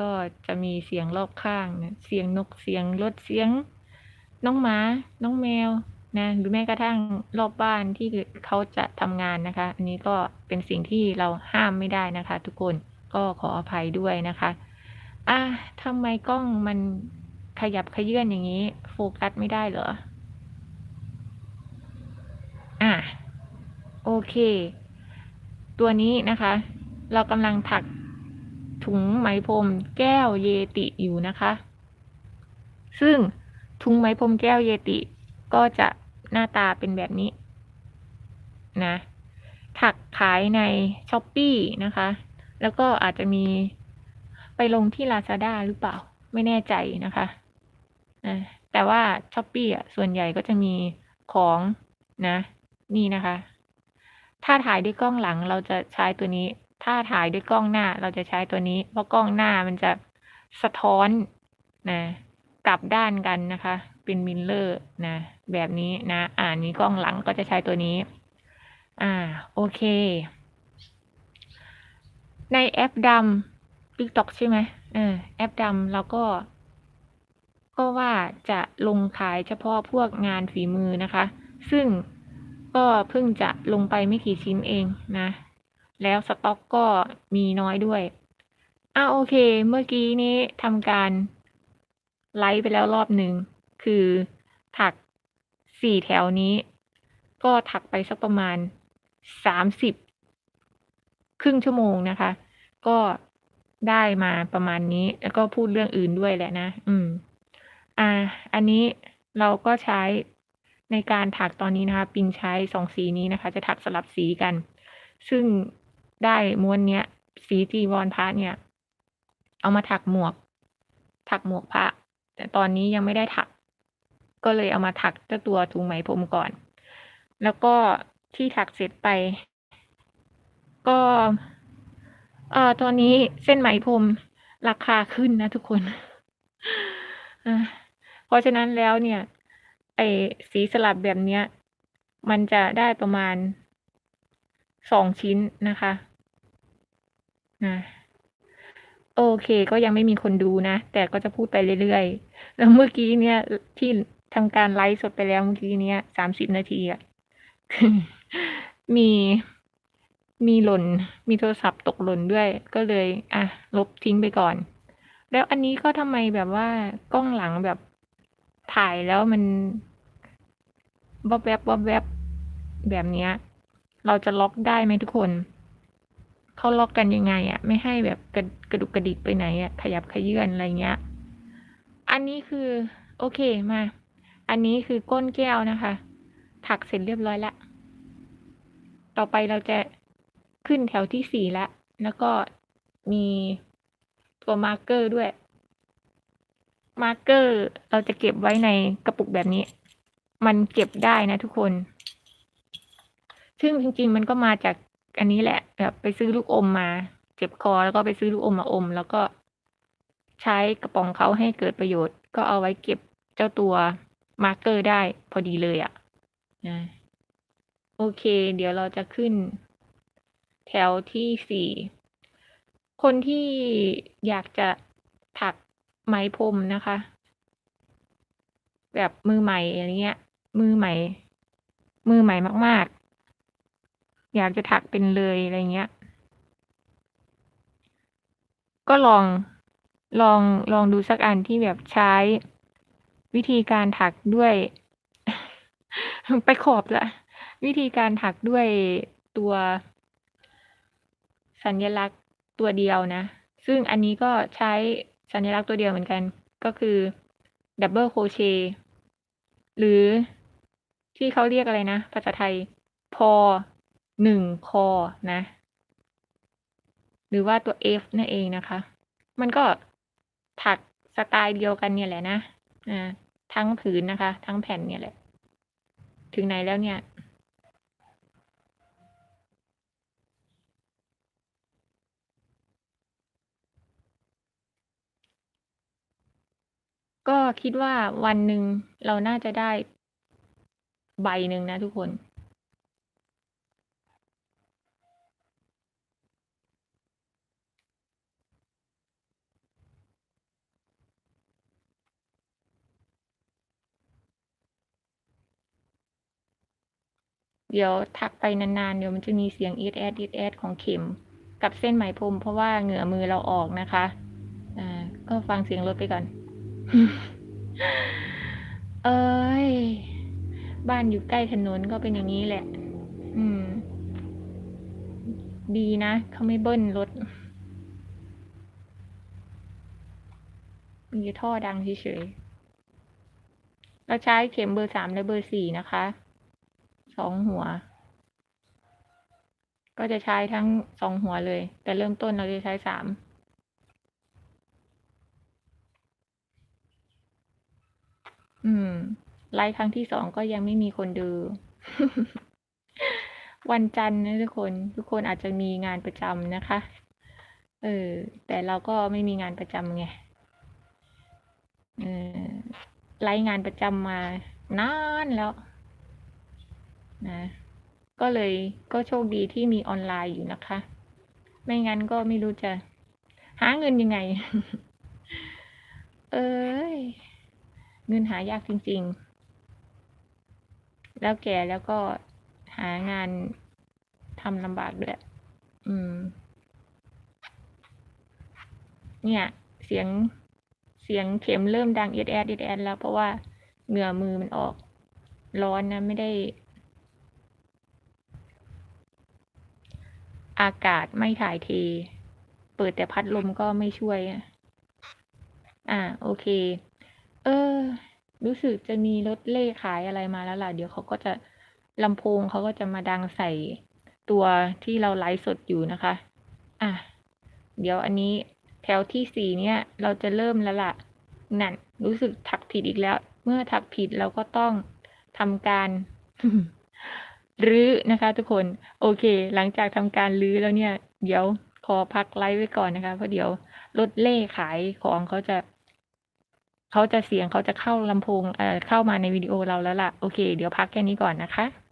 ก็จะมีเสียงรอบข้างนะเสียงนกเสียงรถเสียง น้องหมา น้องแมวนะหรือแม้กระทั่งรอบบ้านที่เขาจะทำงานนะคะ อันนี้ก็เป็นสิ่งที่เราห้ามไม่ได้นะคะ ทุกคนก็ขออภัยด้วยนะคะอะทำไมกล้องมันขยับขยื่นอย่างนี้ โฟกัสไม่ได้เหรออะโอเค ตัวนี้นะคะ เรากำลังถัก ถุงไหมพรมแก้วเยติอยู่นะคะ ซึ่งถุงไหมพรมแก้วเยติก็จะหน้าตาเป็นแบบนี้นะถักขายในช้อปปีนะคะ แล้วก็อาจจะมีไปลงที่ Lazada หรือเปล่า ไม่แน่ใจนะคะแต่ว่าช้อปปี้อะส่วนใหญ่ก็จะมีของนะ นี่นะคะ ถ้าถ่ายด้วยกล้องหลังเราจะใช้ตัวนี้ ถ้าถ่ายด้วยกล้องหน้าเราจะใช้ตัวนี้ เพราะกล้องหน้ามันจะสะท้อนนะกลับด้านกันนะคะ เป็นมิลเลอร์นะแบบนี้นะอ่านี้กล้องหลังก็จะใช้ตัวนี้ อ่าโอเค ในแอปดำ TikTok ใช่ไหมเออแอปดำเราก็ ก็ว่าจะลงขายเฉพาะพวกงานฝีมือนะคะ ซึ่งก็เพิ่งจะลงไปไม่กี่ชิ้นเองนะ แล้วสต็อกก็มีน้อยด้วยอ่าโอเค เมื่อกี้นี้ทำการไลฟ์ไปแล้วรอบหนึ่ง คือถักสี่แถวนี้ ก็ถักไปสักประมาณสามสิบครึ่งชั่วโมงนะคะ ก็ได้มาประมาณนี้ แล้วก็พูดเรื่องอื่นด้วยแหละนะ อืม อ่า อันนี้เราก็ใช้ในการถักตอนนี้นะคะ ปิงใช้สองสีนี้นะคะ จะถักสลับสีกัน ซึ่ง ได้ม้วนเนี้ย สีจีวรพระเนี่ย เอามาถักหมวก ถักหมวกพระ แต่ตอนนี้ยังไม่ได้ถัก ก็เลยเอามาถักเจ้าตัวถุงไหมพรมก่อน แล้วก็ที่ถักเสร็จไป ก็เอ่อตอนนี้เส้นไหมพรมราคาขึ้นนะทุกคนเพราะฉะนั้นแล้วเนี่ย ไอสีสลับแบบเนี้ย มันจะได้ประมาณ สองชิ้นนะคะนะโอเค ก็ยังไม่มีคนดูนะ แต่ก็จะพูดไปเรื่อยๆ แล้วเมื่อกี้เนี่ย ที่ทำการไลฟ์สดไปแล้วเมื่อกี้เนี้ยสามสิบนาทีอะมีมีหล่น มีโทรศัพท์ตกหล่นด้วย ก็เลย อะ ลบทิ้งไปก่อน แล้วอันนี้ก็ทำไมแบบว่ากล้องหลังแบบถ่ายแล้วมันวับแวบวับแวบแบบเนี้ย เราจะล็อกได้ไหมทุกคนเขาล็อกกันยังไงอะไม่ให้แบบกระกระดุกกระดิกไปไหนอะขยับขยื่นอะไรเงี้ย อันนี้คือโอเคมา อันนี้คือก้นแก้วนะคะ ถักเสร็จเรียบร้อยแล้ว ต่อไปเราจะขึ้นแถวที่สี่แล้ว แล้วก็มีตัวมาร์กเกอร์ด้วย มาร์กเกอร์เราจะเก็บไว้ในกระปุกแบบนี้ มันเก็บได้นะทุกคน ซึ่งจริง ๆ มันก็มาจากอันนี้แหละ แบบไปซื้อลูกอมมา เจ็บคอแล้วก็ไปซื้อลูกอมมาอม แล้วก็ใช้กระป๋องเขาให้เกิดประโยชน์ ก็เอาไว้เก็บเจ้าตัวมาร์กเกอร์ได้พอดีเลยอะ่ะนะโอเค เดี๋ยวเราจะขึ้น แถวที่สี่คนที่อยากจะถักไหมพรมนะคะ แบบมือใหม่อะไรเงี้ย มือใหม่ มือใหม่มากๆ อยากจะถักเป็นเลยอะไรเงี้ย ก็ลองลองลองดูสักอันที่แบบใช้วิธีการถักด้วย ไปขอบละวิธีการถักด้วยตัวสัญลักษณ์ตัวเดียวนะ ซึ่งอันนี้ก็ใช้สัญลักษณ์ตัวเดียวเหมือนกัน ก็คือดับเบิลโคเชหรือที่เขาเรียกอะไรนะ ภาษาไทย พอ หนึ่งคอนะ หรือว่าตัว F นั่นเองนะคะ มันก็ถักสไตล์เดียวกันเนี่ยแหละนะอ่าทั้งผืนนะคะ ทั้งแผ่นเนี่ยแหละ ถึงไหนแล้วเนี่ยก็คิดว่าวันหนึ่งเราน่าจะได้ใบหนึ่งนะทุกคน เดี๋ยวทักไปนานๆ เดี๋ยวมันจะมีเสียงอีดแอดอีดแอดของเข็ม กับเส้นไหมพรมเพราะว่าเหงื่อมือเราออกนะคะ อ่า ก็ฟังเสียงรถไปก่อน เอ้ย บ้านอยู่ใกล้ถนนก็เป็นอย่างนี้แหละ อืม ดีนะเขาไม่เบิ้ลรถ มีท่อดังเฉยๆเราใช้เข็มเบอร์สามและเบอร์สี่นะคะ สองหัว ก็จะใช้ทั้งสองหัวเลย แต่เริ่มต้นเราจะใช้สามอืม ไลฟ์ครั้งที่สองก็ยังไม่มีคนดู วันจันทร์นะทุกคน ทุกคนอาจจะมีงานประจำนะคะ เออ แต่เราก็ไม่มีงานประจำไงเออไลฟ์งานประจำมานานแล้ว นะ ก็เลยก็โชคดีที่มีออนไลน์อยู่นะคะ ไม่งั้นก็ไม่รู้จะหาเงินยังไง เอ้ย เงินหายากจริง ๆ แล้วแก่แล้วก็หางานทำลำบากด้วย อืม เนี่ย เสียงเสียงเข็มเริ่มดังเอ็ดแอดเอ็ดแอดแล้วเพราะว่าเหงื่อมือมันออก ร้อนนะ ไม่ได้ อากาศไม่ถ่ายเท เปิดแต่พัดลมก็ไม่ช่วย อ่า โอเค เออ รู้สึกจะมีรถเล่ขายอะไรมาแล้วล่ะ เดี๋ยวเขาก็จะลำโพงเขาก็จะมาดังใส่ตัวที่เราไลฟ์สดอยู่นะคะ อะ เดี๋ยวอันนี้แถวที่สี่เนี่ย เราจะเริ่มแล้วล่ะ นั่น รู้สึกถักผิดอีกแล้ว เมื่อถักผิดเราก็ต้องทำการ รื้อนะคะทุกคนโอเค หลังจากทำการรื้อแล้วเนี่ย เดี๋ยวขอพักไลฟ์ไว้ก่อนนะคะ เพราะเดี๋ยวรถเล่ขายของเขาจะ เขาจะเสียงเขาจะเข้าลำโพงเอ่อเข้ามาในวิดีโอเราแล้วล่ะ โอเค เดี๋ยวพักแค่นี้ก่อนนะคะ